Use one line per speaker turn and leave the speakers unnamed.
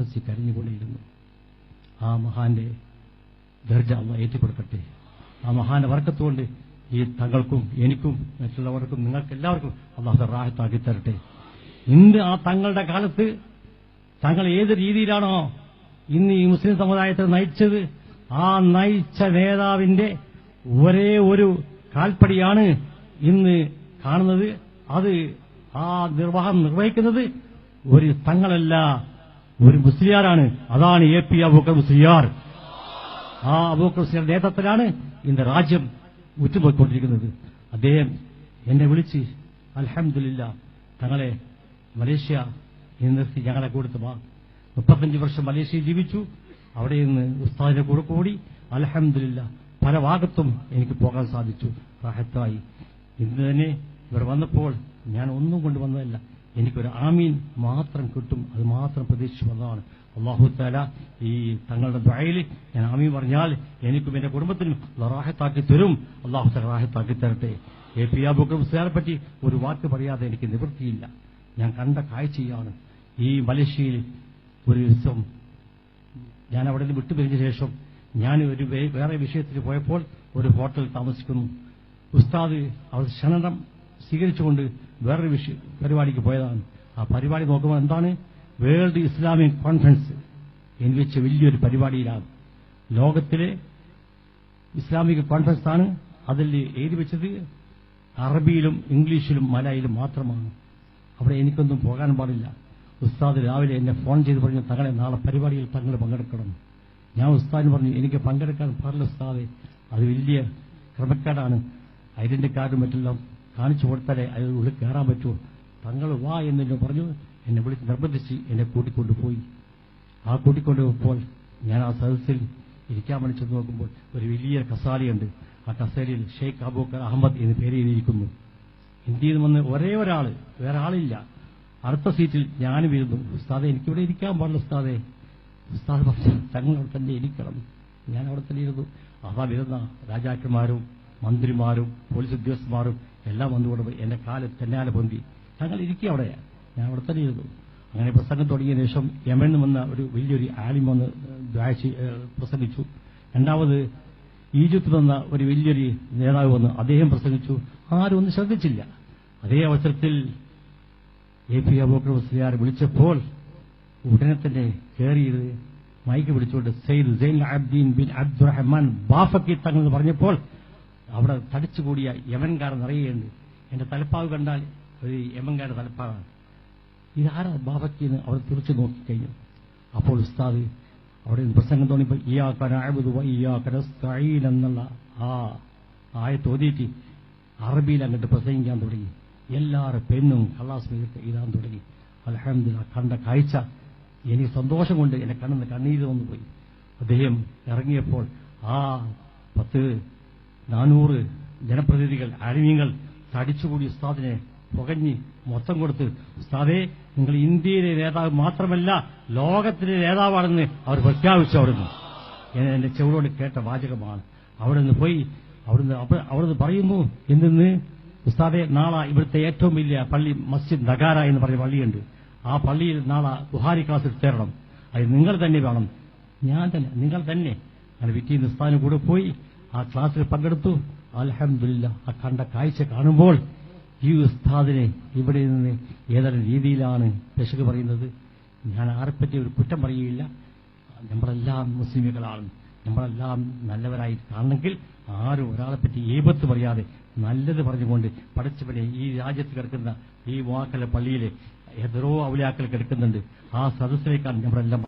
സദസ്സിൽ കരഞ്ഞുകൊണ്ടിരുന്നു ആ മഹാന്റെ ദർജ അള്ള ഏറ്റിക്കൊടുക്കട്ടെ ആ മഹാന്റെ വർക്കത്തുകൊണ്ട് ഈ തങ്ങൾക്കും എനിക്കും മറ്റുള്ളവർക്കും നിങ്ങൾക്ക് എല്ലാവർക്കും അള്ളാഹു റാഹത്താക്കി തരട്ടെ. ഇന്ന് ആ തങ്ങളുടെ കാലത്ത് തങ്ങൾ ഏത് രീതിയിലാണോ ഇന്ന് ഈ മുസ്ലിം സമുദായത്തെ നയിച്ചത് ആ നയിച്ച നേതാവിന്റെ ഒരേ ഒരു കാൽപ്പടിയാണ് ഇന്ന് കാണുന്നത്. അത് ആ നിർവാഹം നിർവഹിക്കുന്നത് ഒരു തങ്ങളല്ല ഒരു മുസ്ലിയാരാണ്. അതാണ് എ പി അബൂക്കർ മുസ്ലിയാർ. ആ അബൂക്കർ മുസ്ലിയാർ നേതൃത്വത്തിലാണ് ഇന്ന് രാജ്യം ഉറ്റുപോയിക്കൊണ്ടിരിക്കുന്നത്. അദ്ദേഹം എന്നെ വിളിച്ച് അലഹമില്ല തങ്ങളെ മലേഷ്യ നിർത്തി ഞങ്ങളെ കൊടുത്ത് വാ മുപ്പത്തഞ്ച് വർഷം മലേഷ്യയിൽ ജീവിച്ചു. അവിടെ നിന്ന് ഉസ്താദിനെ കൂടെ കൂടി അലഹമില്ല പല ഭാഗത്തും എനിക്ക് പോകാൻ സാധിച്ചു. റാഹത്തായി. ഇന്ന് തന്നെ ഇവർ വന്നപ്പോൾ ഞാൻ ഒന്നും കൊണ്ടുവന്നതല്ല എനിക്കൊരു ആമീൻ മാത്രം കിട്ടും. അത് മാത്രം പ്രതീക്ഷിച്ചു വന്നതാണ് അള്ളാഹു താല ഈ തങ്ങളുടെ ദ്വയയിൽ ഞാൻ ആമീൻ പറഞ്ഞാൽ എനിക്കും എന്റെ കുടുംബത്തിനും റാഹത്താക്കി തരും. അള്ളാഹു താല റാഹത്താക്കി തരട്ടെ. എ പി അബുക്കർ മുസ്ലിയാരെ പറ്റി ഒരു വാക്ക് പറയാതെ എനിക്ക് നിവൃത്തിയില്ല. ഞാൻ കണ്ട കാഴ്ചയാണ് ഈ മലേഷ്യയിൽ ഒരു ദിവസം ഞാൻ അവിടെ നിന്ന് വിട്ടുപിരിഞ്ഞ ശേഷം ഞാൻ ഒരു വേറെ വിഷയത്തിൽ പോയപ്പോൾ ഒരു ഹോട്ടൽ താമസിക്കുന്നു. ഉസ്താദ് അവർ ക്ഷണം സ്വീകരിച്ചുകൊണ്ട് വേറൊരു വിഷയ പരിപാടിക്ക് പോയതാണ്. ആ പരിപാടി നോക്കുമ്പോൾ എന്താണ്? വേൾഡ് ഇസ്ലാമിക് കോൺഫറൻസ് എന്ന് വലിയൊരു പരിപാടിയിലാണ്. ലോകത്തിലെ ഇസ്ലാമിക കോൺഫറൻസ് ആണ് അതിൽ എഴുതി വെച്ചത് അറബിയിലും ഇംഗ്ലീഷിലും മലയാളിലും മാത്രമാണ്. അവിടെ എനിക്കൊന്നും പോകാൻ പാടില്ല. ഉസ്താദ് രാവിലെ എന്നെ ഫോൺ ചെയ്ത് പറഞ്ഞു തങ്ങളെ നാളെ പരിപാടിയിൽ തങ്ങൾ പങ്കെടുക്കണം. ഞാൻ ഉസ്താദിന് പറഞ്ഞു എനിക്ക് പങ്കെടുക്കാൻ പാടില്ല ഉസ്താദെ. അത് വലിയ ക്രമക്കേടാണ്. ഐഡന്റി കാർഡും മറ്റെല്ലാം കാണിച്ചു കൊടുത്താലേ അത് ഉള്ളിൽ കയറാൻ പറ്റൂ തങ്ങൾ വാ എന്നെ പറഞ്ഞു എന്നെ വിളിച്ച് നിർബന്ധിച്ച് എന്നെ കൂട്ടിക്കൊണ്ടുപോയി ആ കൂട്ടിക്കൊണ്ടുപോയപ്പോൾ ഞാൻ ആ സദസ്സിൽ ഇരിക്കാൻ വേണ്ടി ചെന്ന് നോക്കുമ്പോൾ ഒരു വലിയ കസാലയുണ്ട്. ആ കസേരയിൽ ഷെയ്ഖ് അബൂക്കർ അഹമ്മദ് എന്ന് പേര് എഴുതിയിരിക്കുന്നു. ഇന്ത്യയിൽ വന്ന് ഒരേ ഒരാൾ വേറെ ആളില്ല. അടുത്ത സീറ്റിൽ ഞാനും ഇരുന്നു. ഉസ്താദെ എനിക്കിവിടെ ഇരിക്കാൻ പാടില്ല ഉസ്താദെ. ഉസ്താദ് പറഞ്ഞു തങ്ങൾ തന്നെ ഇരിക്കണം. ഞാൻ അവിടെ തന്നെ ഇരുന്നു. അതാ വരുന്ന രാജാക്കന്മാരും മന്ത്രിമാരും പോലീസ് ഉദ്യോഗസ്ഥന്മാരും എല്ലാം വന്നുകൊണ്ട് എന്റെ കാൽ തെന്നാലെ പൊന്തി. തങ്ങൾ ഇരിക്കുക അവിടെ. ഞാൻ അവിടെ തന്നെ ഇരുന്നു. അങ്ങനെ പ്രസംഗം തുടങ്ങിയ ശേഷം യമനിൽ വന്ന ഒരു വലിയൊരു ആലിം വന്ന് ദ്വാഴ്ച പ്രസംഗിച്ചു. രണ്ടാമത് ഈജിപ്തിൽ വന്ന ഒരു വലിയൊരു നേതാവ് വന്ന് അദ്ദേഹം പ്രസംഗിച്ചു. ആരും ഒന്നും ശ്രദ്ധിച്ചില്ല. അതേ അവസരത്തിൽ എ പി അബൂക്കർ വിളിച്ചപ്പോൾ ഉടനെ തന്നെ കയറിയത് മൈക്ക് പിടിച്ചുകൊണ്ട് സെയ്ദ് സൈൻ അബ്ദീൻ ബിൻ അബ്ദുറഹ്മാൻ ബാഫക്കി തങ്ങൾ പറഞ്ഞപ്പോൾ അവിടെ തടിച്ചുകൂടിയ യമൻകാരൻ നിറയുകയുണ്ട്. എന്റെ തലപ്പാവ് കണ്ടാൽ ഒരു യമൻകാരുടെ തലപ്പാവാണ്. ഇതാരാ ബാബക്കി എന്ന് അവർ തിരിച്ചു നോക്കിക്കഴിഞ്ഞു. അപ്പോൾ ഉസ്താദ് അവിടെ പ്രസംഗം തോന്നിയപ്പോൾ ഈ എന്നുള്ള ആ ആയ തോന്നിയിട്ട് അറബിയിൽ അങ്ങോട്ട് പ്രസംഗിക്കാൻ തുടങ്ങി. എല്ലാവരും പെണ്ണും കള്ളാസ് എഴുതാൻ തുടങ്ങി. അലഹമില്ല കണ്ട കാഴ്ച എനിക്ക് സന്തോഷം കൊണ്ട് എന്നെ കണ്ണെന്ന് കണ്ണീര് വന്നു പോയി. അദ്ദേഹം ഇറങ്ങിയപ്പോൾ ആ പത്ത് നാനൂറ് ജനപ്രതിനിധികൾ ആലിമീങ്ങൾ തടിച്ചുകൂടി ഉസ്താദിനെ പുകഞ്ഞ് മൊത്തം കൊടുത്ത് ഉസ്താദേ നിങ്ങൾ ഇന്ത്യയിലെ നേതാവ് മാത്രമല്ല ലോകത്തിലെ നേതാവാണെന്ന് അവർ പ്രഖ്യാപിച്ചു അവിടുന്ന് എന്റെ ചെവിടോട് കേട്ട വാചകമാണ്. അവിടെ നിന്ന് പോയി അവിടുന്ന് അവിടുന്ന് പറയുന്നു എന്തെന്ന്? ഉസ്താദെ നാളെ ഇവിടുത്തെ ഏറ്റവും വലിയ പള്ളി മസ്ജിദ് നഗാര എന്ന് പറഞ്ഞ പള്ളിയുണ്ട്. ആ പള്ളിയിൽ നാളെ ഗുഹാരി ക്ലാസ്സിൽ ചേരണം. അത് നിങ്ങൾ തന്നെ വേണം. ഞാൻ തന്നെ നിങ്ങൾ തന്നെ. അങ്ങനെ വിറ്റീന്ന് ഉസ്താദിന് കൂടെ പോയി ആ ക്ലാസ്സിൽ പങ്കെടുത്തു. അലഹമില്ല ആ കണ്ട കാഴ്ച കാണുമ്പോൾ ഈ ഉസ്താദിനെ ഇവിടെ നിന്ന് ഏതൊരു രീതിയിലാണ് പെശക് പറയുന്നത്? ഞാൻ ആരെപ്പറ്റി ഒരു കുറ്റം പറയുകയില്ല. നമ്മളെല്ലാം മുസ്ലിമുകളാണ്. നമ്മളെല്ലാം നല്ലവരായി കാണണമെങ്കിൽ ആരും ഒരാളെപ്പറ്റി ഏപത്ത് പറയാതെ നല്ലത് പറഞ്ഞുകൊണ്ട് പഠിച്ചവനെ ഈ രാജ്യത്ത് കിടക്കുന്ന ഈ വാക്കല പള്ളിയിലെ എത്രയോ അവലാക്കൽ കിടക്കുന്നുണ്ട്. ആ സദസ്സിലേക്കാണ് നമ്മളെല്ലാം